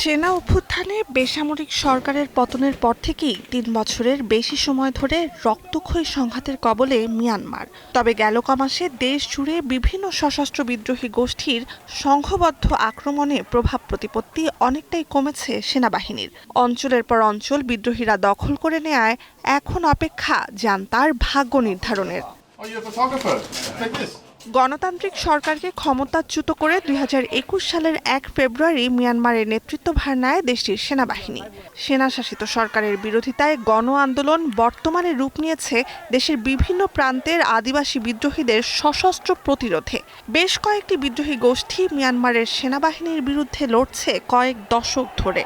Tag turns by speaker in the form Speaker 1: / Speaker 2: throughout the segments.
Speaker 1: সেনা অভ্যুত্থানে বেসামরিক সরকারের পতনের পর থেকেই তিন বছরের বেশি সময় ধরে রক্তক্ষয়ী সংঘাতের কবলে মিয়ানমার। তবে গেল কমাসে দেশ জুড়ে বিভিন্ন সশস্ত্র বিদ্রোহী গোষ্ঠীর সংঘবদ্ধ আক্রমণে প্রভাব প্রতিপত্তি অনেকটাই কমেছে সেনাবাহিনীর। অঞ্চলের পর অঞ্চল বিদ্রোহীরা দখল করে নেয় এখন অপেক্ষা, যান তার ভাগ্য নির্ধারণের। গণতান্ত্রিক সরকারকে ক্ষমতাচ্যুত করে দুই হাজার একুশ সালের এক ফেব্রুয়ারি মিয়ানমারের নেতৃত্বভার নেয় দেশটির সেনাবাহিনী। সেনাশাসিত সরকারের বিরোধিতায় গণ আন্দোলন বর্তমানে রূপ নিয়েছে দেশের বিভিন্ন প্রান্তের আদিবাসী বিদ্রোহীদের সশস্ত্র প্রতিরোধে। বেশ কয়েকটি বিদ্রোহী গোষ্ঠী মিয়ানমারের সেনাবাহিনীর বিরুদ্ধে লড়ছে কয়েক দশক ধরে।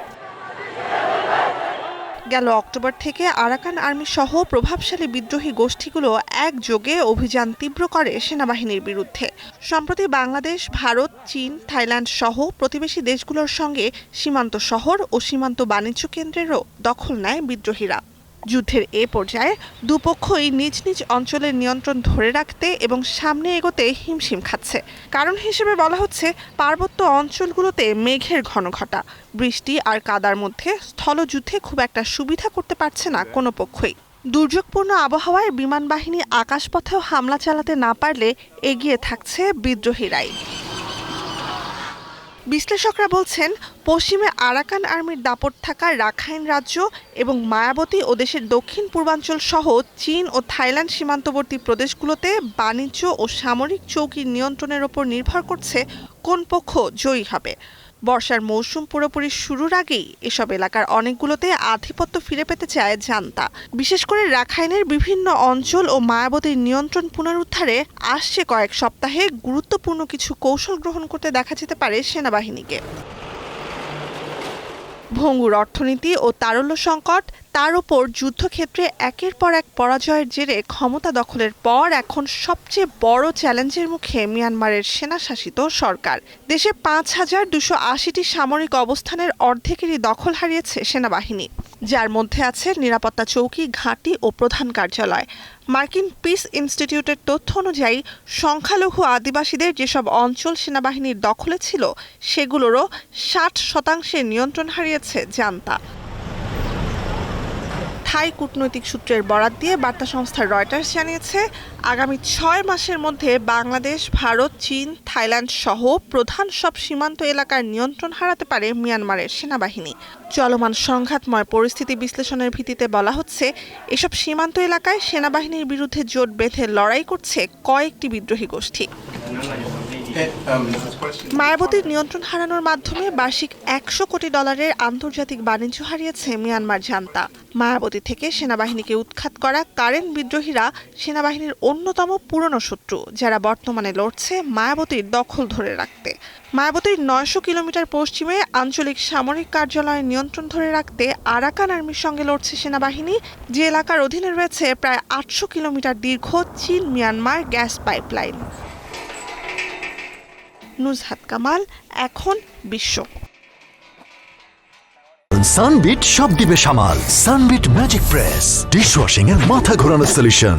Speaker 1: গেল অক্টোবর থেকে আরাকান আর্মি সহ প্রভাবশালী বিদ্রোহী গোষ্ঠীগুলো একযোগে অভিযান তীব্র করে সেনাবাহিনীর বিরুদ্ধে। সম্প্রতি বাংলাদেশ, ভারত, চীন, থাইল্যান্ড সহ প্রতিবেশী দেশগুলোর সঙ্গে সীমান্ত শহর ও সীমান্ত বাণিজ্য কেন্দ্রেরও দখল নেয় বিদ্রোহীরা। যুদ্ধের এ পর্যায়ে দুপক্ষই নিজ নিজ অঞ্চলের নিয়ন্ত্রণ ধরে রাখতে এবং সামনে এগোতে হিমশিম খাচ্ছে। কারণ হিসেবে বলা হচ্ছে, পার্বত্য অঞ্চলগুলোতে মেঘের ঘন ঘটা বৃষ্টি আর কাদার মধ্যে স্থলযুদ্ধে খুব একটা সুবিধা করতে পারছে না কোনো পক্ষই। দুর্যোগপূর্ণ আবহাওয়ায় বিমান বাহিনী আকাশপথেও হামলা চালাতে না পারলে এগিয়ে থাকছে বিদ্রোহীরাই। বিশ্লেষকরা বলছেন, পশ্চিমে আরাকান আর্মির দাপট থাকা রাখাইন রাজ্য এবং মায়াবতী ও দেশের দক্ষিণ পূর্বাঞ্চল সহ চীন ও থাইল্যান্ড সীমান্তবর্তী প্রদেশগুলোতে বাণিজ্য ও সামরিক চৌকির নিয়ন্ত্রণের ওপর নির্ভর করছে কোন পক্ষ জয়ী হবে। বর্ষার মৌসুম পুরোপুরি শুরুর আগেই এসব এলাকার অনেকগুলোতে আধিপত্য ফিরে পেতে চায় জান্তা বিশেষ করে রাখাইনের বিভিন্ন অঞ্চল ও মায়াবতীর নিয়ন্ত্রণ পুনরুদ্ধারে আসছে কয়েক সপ্তাহে গুরুত্বপূর্ণ কিছু কৌশল গ্রহণ করতে দেখা যেতে পারে সেনাবাহিনীকে। ভঙ্গুর অর্থনীতি ও তারল্য সংকট, তার ওপর যুদ্ধক্ষেত্রে একের পর এক পরাজয়ের জেরে ক্ষমতা দখলের পর এখন সবচেয়ে বড় চ্যালেঞ্জের মুখে মিয়ানমারের সেনাশাসিত সরকার। দেশে পাঁচ হাজার দুশো আশিটি সামরিক অবস্থানের অর্ধেকেরই দখল হারিয়েছে সেনাবাহিনী। যার মধ্যে আছে নিরাপত্তা চৌকি, ঘাঁটি ও প্রধান কার্যালয়। মার্কিন পিস ইনস্টিটিউটের তথ্য অনুযায়ী, সংখ্যালঘু আদিবাসীদের যেসব অঞ্চল সেনাবাহিনীর দখলে ছিল, সেগুলোরও ষাট শতাংশের নিয়ন্ত্রণ হারিয়েছে জান্তা। থাই কূটনৈতিক সূত্রের বরাত দিয়ে বার্তা সংস্থা রয়টার্স জানিয়েছে, আগামী ছয় মাসের মধ্যে বাংলাদেশ, ভারত, চীন, থাইল্যান্ড সহ প্রধান সব সীমান্ত এলাকার নিয়ন্ত্রণ হারাতে পারে মিয়ানমারের সেনাবাহিনী চলমান সংঘাতময় পরিস্থিতি বিশ্লেষণের ভিত্তিতে বলা হচ্ছে, এসব সীমান্ত এলাকায় সেনাবাহিনীর বিরুদ্ধে জোট বেঁধে লড়াই করছে কয়েকটি বিদ্রোহী গোষ্ঠী. মায়াবতীর নিয়ন্ত্রণ হারানোর মাধ্যমে বার্ষিক একশো কোটি ডলারের আন্তর্জাতিক বাণিজ্য হারিয়েছে মিয়ানমার জান্তা। মায়াবতী থেকে সেনাবাহিনীকে উৎখাত করা কারেন বিদ্রোহীরা সেনাবাহিনীর অন্যতম পুরনো শত্রু, যারা বর্তমানে লড়ছে মায়াবতীর দখল ধরে রাখতে। মায়াবতীর নয়শো কিলোমিটার পশ্চিমে আঞ্চলিক সামরিক কার্যালয়ের নিয়ন্ত্রণ ধরে রাখতে আরাকান আর্মির সঙ্গে লড়ছে সেনাবাহিনী, যে এলাকার অধীনে রয়েছে প্রায় আটশো কিলোমিটার দীর্ঘ চীন Myanmar gas pipeline. Nuzhat Kamal, এখন বিশ্ব।
Speaker 2: সানবিট সব দিবে সামাল। Sunbit magic press dish washing এর মাথা ঘোরানোর সলিউশন